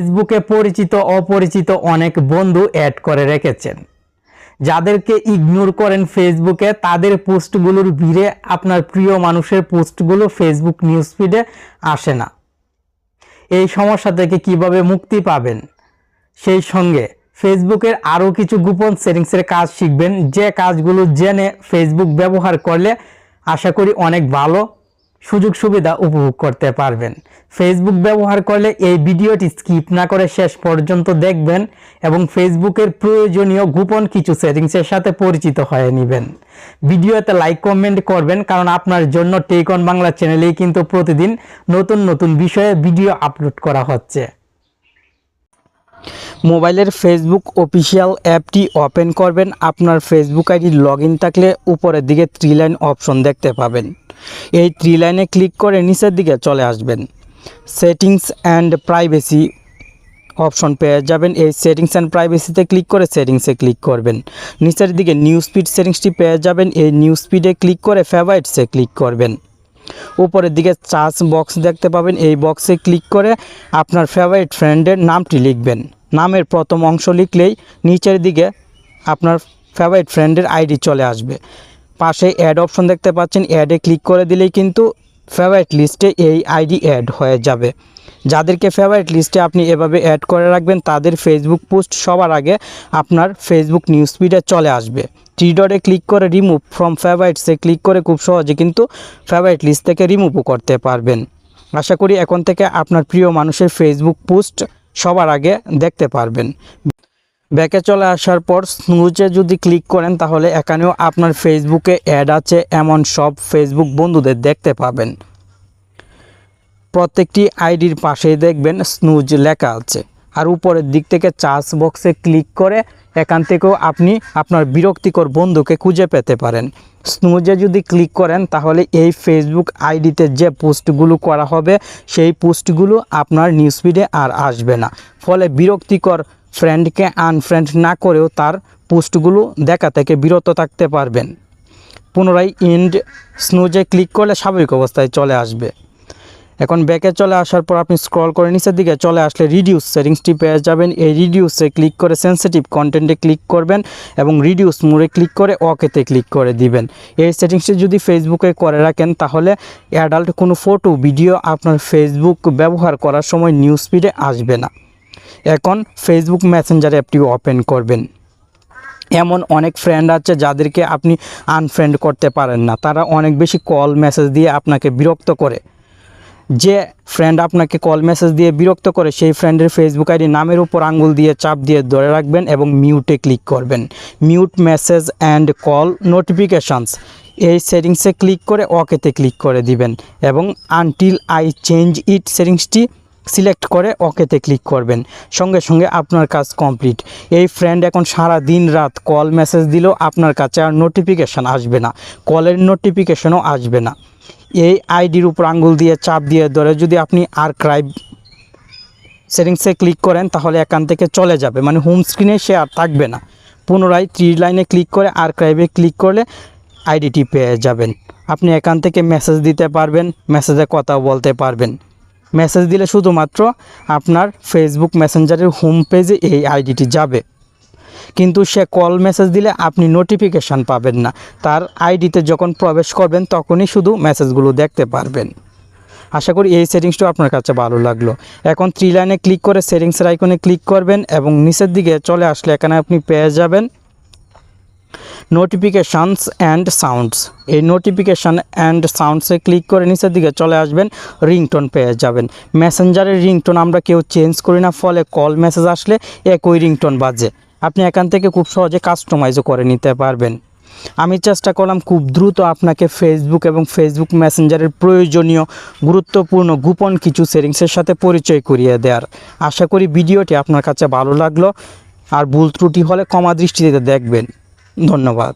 ফেসবুকে পরিচিত, অপরিচিত অনেক বন্ধু অ্যাড করে রেখেছেন। যাদেরকে ইগনোর করেন ফেসবুকে, তাদের পোস্টগুলোর ভিড়ে আপনার প্রিয় মানুষের পোস্টগুলো ফেসবুক নিউজ ফিডে আসে না। এই সমস্যা থেকে কীভাবে মুক্তি পাবেন? সেই সঙ্গে ফেসবুকের আরও কিছু গোপন সেটিংসের কাজ শিখবেন। যে কাজগুলো জেনে ফেসবুক ব্যবহার করলে আশা করি অনেক ভালো সুযোগ সুবিধা উপভোগ করতে পারবেন। ফেসবুক ব্যবহার করলে এই ভিডিওটি স্কিপ না করে শেষ পর্যন্ত দেখবেন এবং ফেসবুকের প্রয়োজনীয় গোপন কিছু সেটিংসের সাথে পরিচিত হয়ে নেবেন। ভিডিওতে লাইক কমেন্ট করবেন কারণ আপনার জন্য টেকন বাংলা চ্যানেলেই কিন্তু প্রতিদিন নতুন নতুন বিষয়ে ভিডিও আপলোড করা হচ্ছে। মোবাইলের ফেসবুক অফিসিয়াল অ্যাপটি ওপেন করবেন। আপনার ফেসবুক আইডি লগ ইন থাকলে উপরের দিকে থ্রি লাইন অপশন দেখতে পাবেন। এই থ্রি লাইনে ক্লিক করে নিচের দিকে চলে আসবেন। সেটিংস অ্যান্ড প্রাইভেসি অপশন পেয়ে যাবেন। এই সেটিংস অ্যান্ড প্রাইভেসিতে ক্লিক করে সেটিংসে ক্লিক করবেন। নিচের দিকে নিউ স্পিড সেটিংসটি পেয়ে যাবেন। এই নিউ স্পিডে ক্লিক করে ফেভারিটসে ক্লিক করবেন। উপরের দিকে চার্জ বক্স দেখতে পাবেন। এই বক্সে ক্লিক করে আপনার ফেভারিট ফ্রেন্ডের নামটি লিখবেন। নামের প্রথম অংশ লিখলেই নিচের দিকে আপনার ফেভারিট ফ্রেন্ডের আইডি চলে আসবে। পাশে অ্যাড অপশন দেখতে পাচ্ছেন অ্যাডে ক্লিক করে দিলেই কিন্তু ফেভারিট লিস্টে এই আইডি অ্যাড হয়ে যাবে। যাদেরকে ফেভারিট লিস্টে আপনি এভাবে অ্যাড করে রাখবেন, তাদের ফেসবুক পোস্ট সবার আগে আপনার ফেসবুক নিউজ ফিডে চলে আসবে। থ্রি ক্লিক করে রিমুভ ফ্রম ফেভারিটসে ক্লিক করে খুব সহজে কিন্তু ফেভারিট লিস্ট থেকে রিমুভও করতে পারবেন। আশা করি এখন থেকে আপনার প্রিয় মানুষের ফেসবুক পোস্ট সবার আগে দেখতে পারবেন। ব্যাকে চলে আসার পর স্নুজে যদি ক্লিক করেন তাহলে এখানেও আপনার ফেসবুকে অ্যাড আছে, এমন সব ফেসবুক বন্ধুদের দেখতে পাবেন। প্রত্যেকটি আইডির পাশেই দেখবেন স্নুজ লেখা আছে। আর উপরের দিক থেকে চার্জ বক্সে ক্লিক করে এখান থেকেও আপনি আপনার বিরক্তিকর বন্ধুকে খুঁজে পেতে পারেন। স্নুজে যদি ক্লিক করেন, তাহলে এই ফেসবুক আইডিতে যে পোস্টগুলো করা হবে, সেই পোস্টগুলো আপনার নিউজ নিউজফিডে আর আসবে না। ফলে বিরক্তিকর ফ্রেন্ডকে আনফ্রেন্ড না করেও তার পোস্টগুলো দেখা থেকে বিরত থাকতে পারবেন। পুনরায় ইন্ড স্নুজে ক্লিক করলে স্বাভাবিক অবস্থায় চলে আসবে। এখন ব্যাকে চলে আসার পর আপনি স্ক্রল করে নিচের দিকে চলে আসলে রিডিউস সেটিংসটি পেয়ে যাবেন। এই রিডিউসে ক্লিক করে সেন্সিটিভ কন্টেন্টে ক্লিক করবেন এবং রিডিউস মোড়ে ক্লিক করে ওকেতে ক্লিক করে দিবেন। এই সেটিংসটি যদি ফেসবুকে করে রাখেন, তাহলে অ্যাডাল্ট কোনো ফটো ভিডিও আপনার ফেসবুক ব্যবহার করার সময় নিউজ ফিডে আসবে না। এখন ফেসবুক মেসেঞ্জার অ্যাপটি ওপেন করবেন। এমন অনেক ফ্রেন্ড আছে যাদেরকে আপনি আনফ্রেন্ড করতে পারেন না। তারা অনেক বেশি কল মেসেজ দিয়ে আপনাকে বিরক্ত করে। যে ফ্রেন্ড আপনাকে কল মেসেজ দিয়ে বিরক্ত করে, সেই ফ্রেন্ডের ফেসবুক আইডি নামের উপর আঙ্গুল দিয়ে, চাপ দিয়ে ধরে রাখবেন এবং মিউটে ক্লিক করবেন। Mute message and call notifications এই সেটিংসে ক্লিক করে ওকেতে ক্লিক করে দিবেন এবং আনটিল আই চেঞ্জ ইট সেটিংসটি সিলেক্ট করে ওকেতে ক্লিক করবেন। সঙ্গে সঙ্গে আপনার কাজ কমপ্লিট। এই ফ্রেন্ড এখন সারা দিন রাত কল মেসেজ দিলেও আপনার কাছে আর নোটিফিকেশান আসবে না। কলের নোটিফিকেশনও আসবে না। এই আইডির উপর আঙ্গুল দিয়ে, চাপ দিয়ে ধরে যদি আপনি আর্ক্রাইভ সেটিংসে ক্লিক করেন, তাহলে এখান থেকে চলে যাবে। মানে হোম স্ক্রিনে সে আর থাকবে না। পুনরায় থ্রি লাইনে ক্লিক করে আর্ক্রাইভে ক্লিক করলে আইডিটি পেয়ে যাবেন। আপনি এখান থেকে মেসেজ দিতে পারবেন মেসেজে কথা বলতে পারবেন। মেসেজ দিলে শুধুমাত্র আপনার ফেসবুক মেসেঞ্জারের হোম পেজে এই আইডিটি যাবে। কিন্তু সে কল মেসেজ দিলে আপনি নোটিফিকেশান পাবেন না। তার আইডিতে যখন প্রবেশ করবেন, তখনই শুধু মেসেজগুলো দেখতে পারবেন। আশা করি এই সেটিংসটাও আপনার কাছে ভালো লাগল। এখন থ্রি লাইনে ক্লিক করে সেটিংসের আইকনে ক্লিক করবেন এবং নিচের দিকে চলে আসলে এখানে আপনি পেয়ে যাবেন নোটিফিকেশানস অ্যান্ড সাউন্ডস এই নোটিফিকেশান অ্যান্ড সাউন্ডসে ক্লিক করে নিচের দিকে চলে আসবেন রিংটোন পেয়ে যাবেন। মেসেঞ্জারের রিংটোন আমরা কেউ চেঞ্জ করি না, ফলে কল মেসেজ আসলে একই রিংটোন বাজে। আপনি এখান থেকে খুব সহজে কাস্টমাইজও করে নিতে পারবেন। আমি চেষ্টা করলাম খুব দ্রুত আপনাকে ফেসবুক এবং ফেসবুক মেসেঞ্জারের প্রয়োজনীয়, গুরুত্বপূর্ণ গোপন কিছু সেটিংসের সাথে পরিচয় করিয়ে দেওয়ার। আশা করি ভিডিওটি আপনার কাছে ভালো লাগল। আর ভুল ত্রুটি হলে ক্ষমা দৃষ্টিতে দেখবেন। ধন্যবাদ